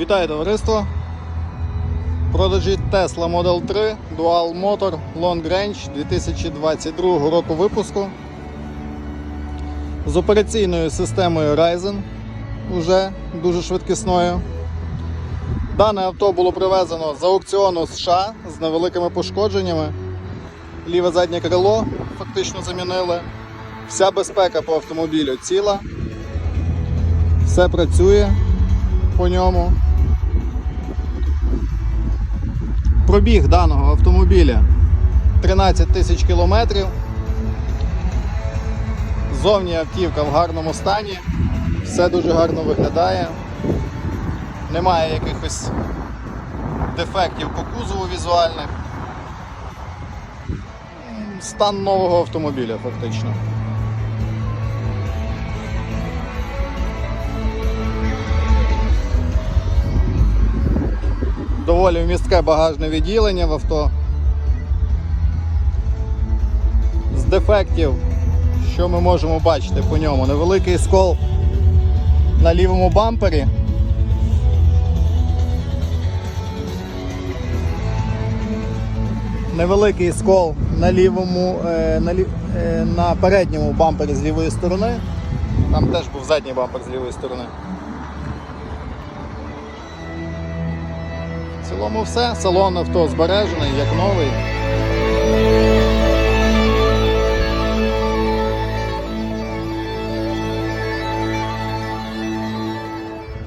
Вітаю товариство! Продажі Tesla Model 3 Dual Motor Long Range 2022 року випуску з операційною системою Ryzen уже дуже швидкісною. Дане авто було привезено з аукціону США з невеликими пошкодженнями. Ліве заднє крило фактично замінили. Вся безпека по автомобілю ціла. Все працює по ньому. Пробіг даного автомобіля 13 тисяч кілометрів. Зовні автівка в гарному стані, все дуже гарно виглядає. Немає якихось дефектів по кузову візуальних. Стан нового автомобіля фактично. Доволі вмістке багажне відділення в авто. З дефектів, що ми можемо бачити по ньому? Невеликий скол на лівому бампері. Невеликий скол на лівому, е, на, лі, е, на передньому бампері з лівої сторони. Там теж був задній бампер з лівої сторони. В цілому все. Салон авто збережений, як новий.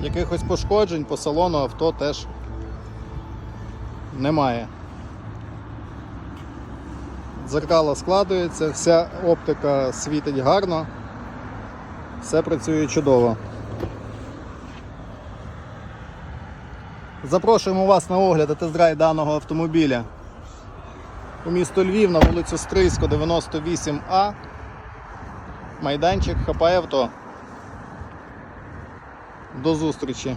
Якихось пошкоджень по салону авто теж немає. Дзеркало складується, вся оптика світить гарно, все працює чудово. Запрошуємо вас на огляд тест-драйв даного автомобіля у місто Львів на вулицю Стрийсько, 98А. Майданчик хапає Авто. До зустрічі!